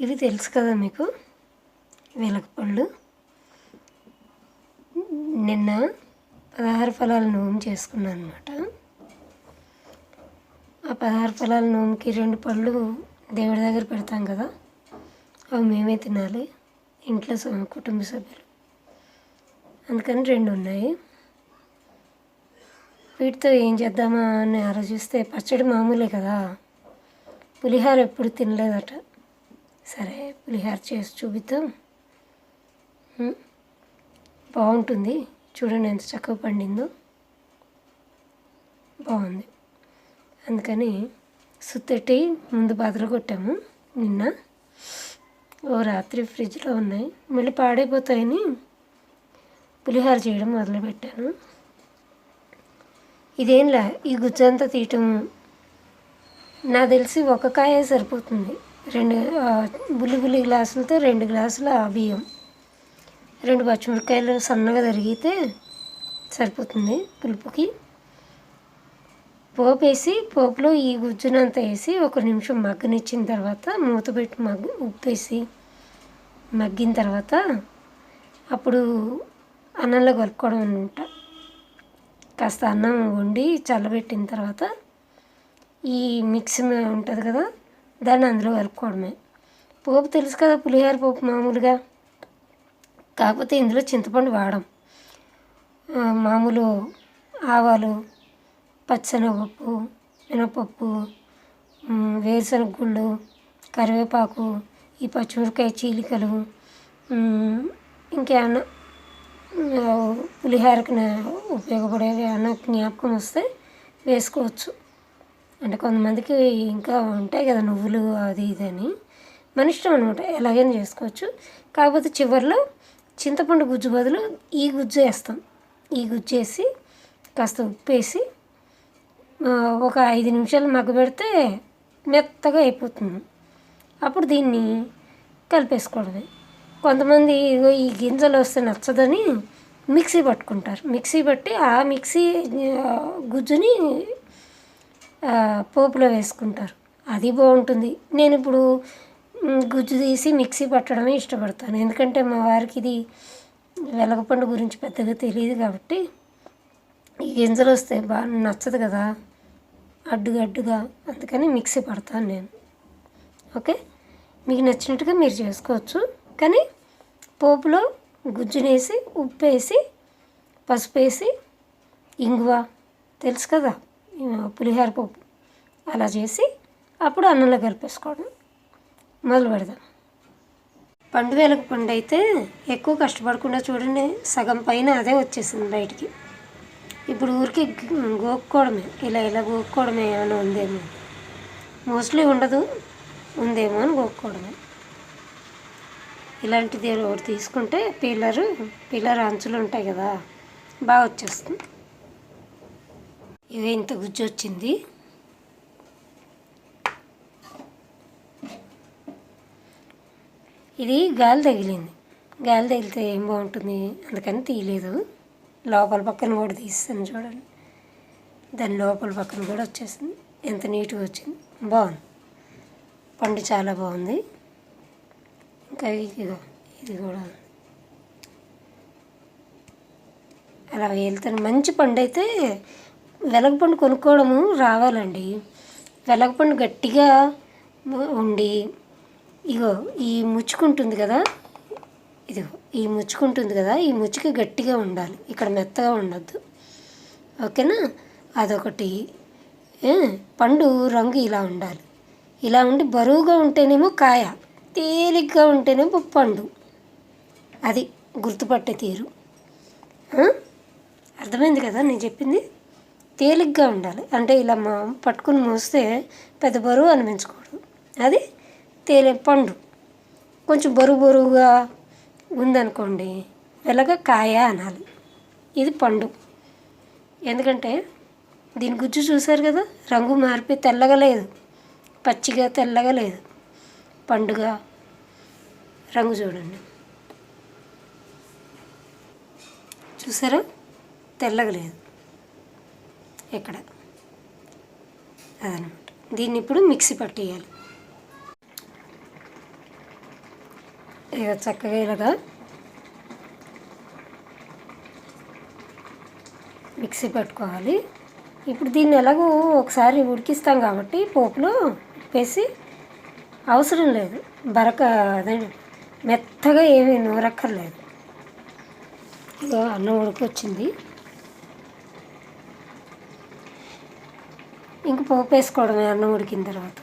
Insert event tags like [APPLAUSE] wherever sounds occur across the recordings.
ఇవి తెలుసు కదా మీకు? వెలగపళ్ళు నిన్న పదహారు ఫలాల నోము చేసుకున్నాను అనమాట ఆ పదహారు ఫలాల నోముకి రెండు పళ్ళు దేవుడి దగ్గర పెడతాం కదా? అవి మేమే తినాలి ఇంట్లో కుటుంబ సభ్యులు. అందుకని రెండు ఉన్నాయి. వీటితో ఏం చేద్దామా అని ఆలోచిస్తే పచ్చడి మామూలే కదా? పులిహార ఎప్పుడు తినలేదట. సరే పులిహార చేసి చూపిద్దాం. బాగుంటుంది. చూడండి ఎంత చక్కగా పండిందో. బాగుంది. అందుకని సుత్తెట్టి ముందు బాధలు కొట్టాము నిన్న. ఓ రాత్రి ఫ్రిడ్జ్లో ఉన్నాయి. మళ్ళీ పాడైపోతాయని పులిహోర చేయడం మొదలుపెట్టాను. ఇదేంలా? ఈ గుజ్జంతా తీయటం. నాకు తెలిసి ఒక కాయ సరిపోతుంది. రెండు బుల్లి బుల్లి గ్లాసులతో రెండు గ్లాసుల బియ్యం. రెండు పచ్చిమిరపకాయలు సన్నగా తరిగితే సరిపోతుంది పులుపుకి. పోపు వేసి పోపులో ఈ గుజ్జునంతా వేసి ఒక నిమిషం మగ్గనిచ్చిన తర్వాత మూత పెట్టి మగ్గు ఉప్పు వేసి మగ్గిన తర్వాత అప్పుడు అన్నంలో కలుపుకోవడం అనమాట కాస్త అన్నం వండి చల్లబెట్టిన తర్వాత ఈ మిక్సీ ఉంటుంది కదా దాన్ని అందులో కలుపుకోవడమే. పోపు తెలుసు కదా పులిహోర పోపు మామూలుగా. కాకపోతే ఇందులో చింతపండు వాడం. మామూలు ఆవాలు పచ్చనగపప్పు మినపప్పు వేరుశనగ గుళ్ళు కరివేపాకు ఈ పచ్చిమిరకాయ చీలికలు ఇంకేమన్నా పులిహోరకు ఉపయోగపడేవి ఏమన్నా జ్ఞాపకం వస్తే వేసుకోవచ్చు. అంటే కొంతమందికి ఇంకా ఉంటాయి కదా నువ్వులు అది ఇది అని. మన ఇష్టం అనమాట ఎలాగైనా చేసుకోవచ్చు. కాకపోతే చివరిలో చింతపండు గుజ్జు బదులు ఈ గుజ్జు వేస్తాం. ఈ గుజ్జు వేసి కాస్త ఉప్పు వేసి ఒక ఐదు నిమిషాలు మగ్గబెడితే మెత్తగా అయిపోతుంది. అప్పుడు దీన్ని కలిపేసుకోవడమే. కొంతమంది ఈ గింజలు వస్తే నచ్చదని మిక్సీ పట్టుకుంటారు. మిక్సీ పట్టి ఆ మిక్సీ గుజ్జుని పోపులో వేసుకుంటారు. అది బాగుంటుంది. నేను ఇప్పుడు గుజ్జు తీసి మిక్సీ పట్టడమే ఇష్టపడతాను. ఎందుకంటే మా వారికి ఇది వెలగపండు గురించి పెద్దగా తెలియదు కాబట్టి ఈ గింజలు వస్తే బాగా నచ్చదు కదా. అడ్డుగా అడ్డుగా అందుకని మిక్సీ పడతాను నేను. ఓకే? మీకు నచ్చినట్టుగా మీరు చేసుకోవచ్చు. కానీ పోపులో గుజ్జునేసి ఉప్పు వేసి పసుపు వేసి ఇంగువ తెలుసు కదా? పులిహోర పప్పు అలా చేసి అప్పుడు అన్నంలో కలిపేసుకోవడం మొదలు పెడదాం. పండు వేలకు పండు అయితే ఎక్కువ కష్టపడకుండా చూడండి సగం పైన అదే వచ్చేసింది బయటికి. ఇప్పుడు ఊరికి గోక్కోవడమే ఇలా ఇలా గోక్కోవడమే ఏమైనా ఉందేమో. మోస్ట్లీ ఉండదు ఉందేమో అని గోక్కోవడమే. ఇలాంటిది ఒకటి తీసుకుంటే పిల్లరు పిల్లర్ అంచులు ఉంటాయి కదా బాగా వచ్చేస్తుంది. ఇవి ఇంత గుజ్జు వచ్చింది ఇది గాలి తగిలింది. గాలి తగిలితే ఏం బాగుంటుంది? అందుకని తీయలేదు. లోపల పక్కన కూడా తీస్తాను చూడండి. దాని లోపల పక్కన కూడా వచ్చేసింది. ఎంత నీట్గా వచ్చింది. బాగుంది. పండు చాలా బాగుంది. ఇంకా ఇదిగో ఇది కూడా అలా వెళ్తాను మంచి పండు అయితే వెలగపండు కొనుక్కోవడము రావాలండి. వెలగపండు గట్టిగా ఉండి ఇగో ఈ ముచ్చుకుంటుంది కదా ఇదిగో ఈ ముచ్చుకుంటుంది కదా ఈ ముచ్చుకి గట్టిగా ఉండాలి. ఇక్కడ మెత్తగా ఉండొద్దు. ఓకేనా? అదొకటి. పండు రంగు ఇలా ఉండాలి. ఇలా ఉండి బరువుగా ఉంటేనేమో కాయ తేలిగ్గా ఉంటేనేమో పండు. అది గుర్తుపట్టే తీరు. అర్థమైంది కదా నేను చెప్పింది? తేలిగ్గా ఉండాలి. అంటే ఇలా మా పట్టుకుని మోస్తే పెద్ద బరువు అనిపించకూడదు. అది తేలి పండు. కొంచెం బరువు బరువుగా ఉందనుకోండి వెలగ కాయ అనాలి. ఇది పండు. ఎందుకంటే దీని గుజ్జు చూశారు కదా రంగు మార్పి తెల్లగా లేదు. పచ్చిగా తెల్లగా లేదు. పండుగ రంగు చూడండి. చూసారా? తెల్లగా లేదు. ఇక్కడ అదనమాట. దీన్ని ఇప్పుడు మిక్సీ పట్టేయాలి. ఇక చక్కగా ఇలాగా మిక్సీ పెట్టుకోవాలి. ఇప్పుడు దీన్ని ఎలాగో ఒకసారి ఉడికిస్తాం కాబట్టి పోపులో వేసి అవసరం లేదు. బరక అదే మెత్తగా ఏమీ నూరక్కర్లేదు. అన్నం ఉడికొచ్చింది. ఇంక పోపు వేసుకోవడమే అన్నం ఉడికిన తర్వాత.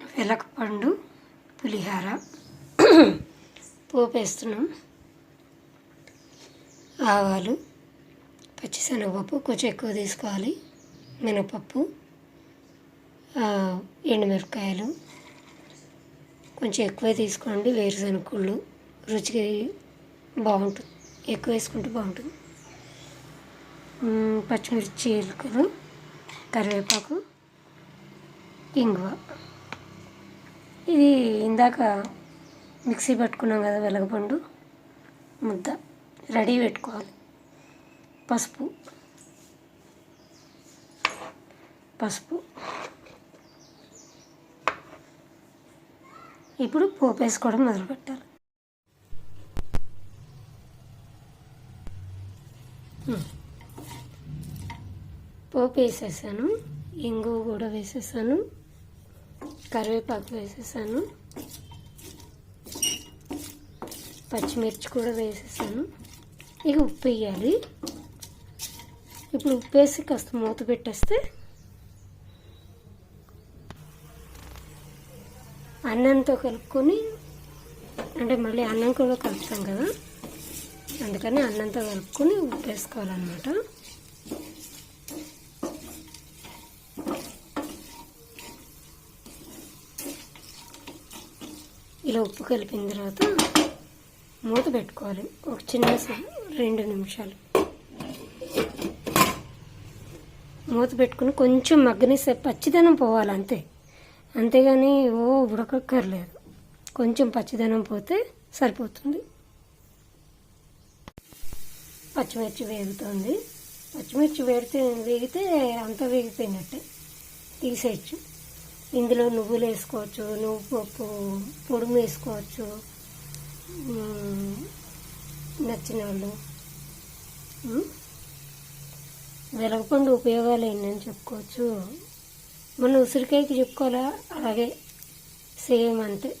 వెలకపండు పులిహార [CLEARS THROAT] పోపు వేస్తున్నాం ఆవాలు పచ్చిశనగపప్పు కొంచెం ఎక్కువ తీసుకోవాలి మినపప్పు ఎండుమిరపకాయలు కొంచెం ఎక్కువే తీసుకోండి వేరుశనగకుళ్ళు రుచికి బాగుంటుంది ఎక్కువ వేసుకుంటే బాగుంటుంది. పచ్చిమిర్చి ఎలుకలు కరివేపాకు ఇంగువ. ఇది ఇందాక మిక్సీ పట్టుకున్నాం కదా వెలగపండు ముద్ద. రెడీ పెట్టుకోవాలి. పసుపు. పసుపు. ఇప్పుడు పోపు వేసుకోవడం మొదలుపెట్టాలి. పోపు వేసేసాను ఇంగు కూడా వేసేసాను కరివేపాకు వేసేసాను పచ్చిమిర్చి కూడా వేసేసాను. ఇక ఉప్పు వేయాలి. ఇప్పుడు ఉప్పు వేసి కాస్త మూత పెట్టేస్తే అన్నంతో కలుపుకొని అంటే మళ్ళీ అన్నం కూడా కలుపుతాం కదా అందుకని అన్నంతో కలుపుకొని ఉప్పు వేసుకోవాలన్నమాట. ఇలా ఉప్పు కలిపిన తర్వాత మూత పెట్టుకోవాలి. ఒక చిన్న రెండు నిమిషాలు. మూత పెట్టుకుని కొంచెం మగ్గనిస్తే పచ్చిదనం పోవాలి అంతే. అంతేగాని ఓ ఉడకక్కర్లేదు. కొంచెం పచ్చిదనం పోతే సరిపోతుంది. పచ్చిమిర్చి వేగుతుంది. పచ్చిమిర్చి వేడితే వేగితే అంతా వేగిపోయినట్టే. తీసేయచ్చు. ఇందులో నువ్వులు వేసుకోవచ్చు నువ్వు పప్పు పొడుము వేసుకోవచ్చు నచ్చిన వాళ్ళు వెలగపండు ఉపయోగాలు ఏంటని చెప్పుకోవచ్చు. మన ఉసిరికాయకి చెప్పుకోవాలా? అలాగే సేమ్ అంతే.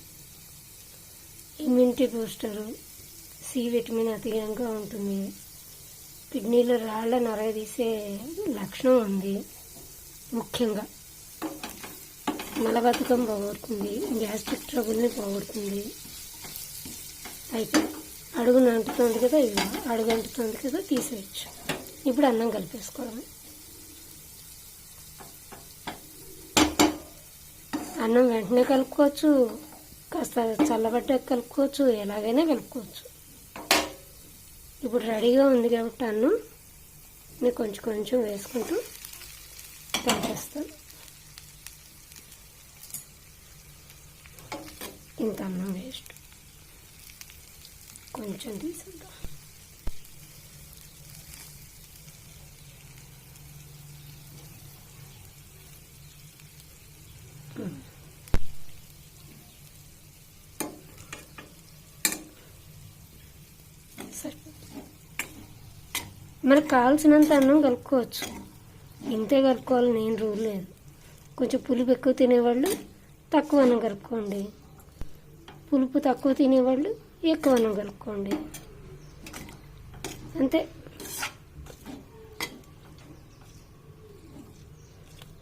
ఇమ్యూనిటీ బూస్టరు సి విటమిన్ అధికంగా ఉంటుంది. కిడ్నీలో రాళ్ళ నరగ లక్షణం ఉంది ముఖ్యంగా. మలబద్ధకం పోగొడుతుంది గ్యాస్ట్రిక్ ట్రబుల్ని పోగొడుతుంది. అయితే అడుగు అంటుతుంది కదా ఇవి అడుగు అంటుతుంది కదా తీసేయచ్చు. ఇప్పుడు అన్నం కలిపేసుకోవడం అన్నం వెంటనే కలుపుకోవచ్చు కాస్త చల్లబడ్డాక కలుపుకోవచ్చు ఎలాగైనా కలుపుకోవచ్చు. ఇప్పుడు రెడీగా ఉంది కాబట్టి అన్నం నేను కొంచెం కొంచెం వేసుకుంటూ ఇంత అన్నం వేస్ట్. కొంచెం తీసుకుందాం సరిపోతుంది. మనకు కావాల్సినంత అన్నం కలుపుకోవచ్చు. ఇంతే కలుపుకోవాలి నేను రూల్ లేదు. కొంచెం పులుపు ఎక్కువ తినేవాళ్ళు తక్కువ అన్నం కలుపుకోండి. పులుపు తక్కువ తినేవాళ్ళు ఎక్కువ అన్నం కలుపుకోండి. అంతే.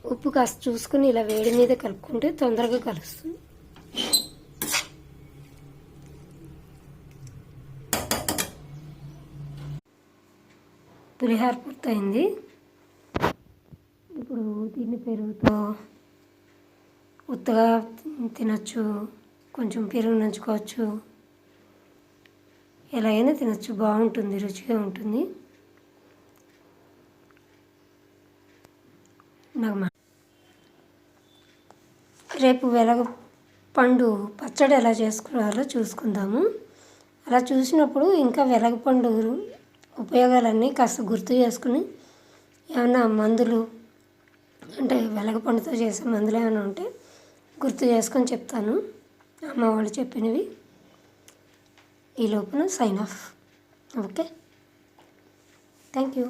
ఉప్పు కాస్త చూసుకుని ఇలా వేడి మీద కలుపుకుంటే తొందరగా కలుస్తుంది. పులిహార పూర్తయింది. ఇప్పుడు దీన్ని పెరుగుతో ఉత్తగా తినచ్చు. కొంచెం పెరుగు నంచుకోవచ్చు. ఎలాగైనా తినచ్చు బాగుంటుంది రుచిగా ఉంటుంది. నాకు మా- రేపు వెలగ పండు పచ్చడి ఎలా చేసుకోవాలో చూసుకుందాము. అలా చూసినప్పుడు ఇంకా వెలగపండు ఉపయోగాలన్నీ కాస్త గుర్తు చేసుకుని ఏమైనా మందులు అంటే వెలగపండుతో చేసే మందులు ఏమైనా ఉంటే గుర్తు చేసుకొని చెప్తాను. అమ్మ వాళ్ళు చెప్పినవి. ఈ లోపున sign off okay? Thank you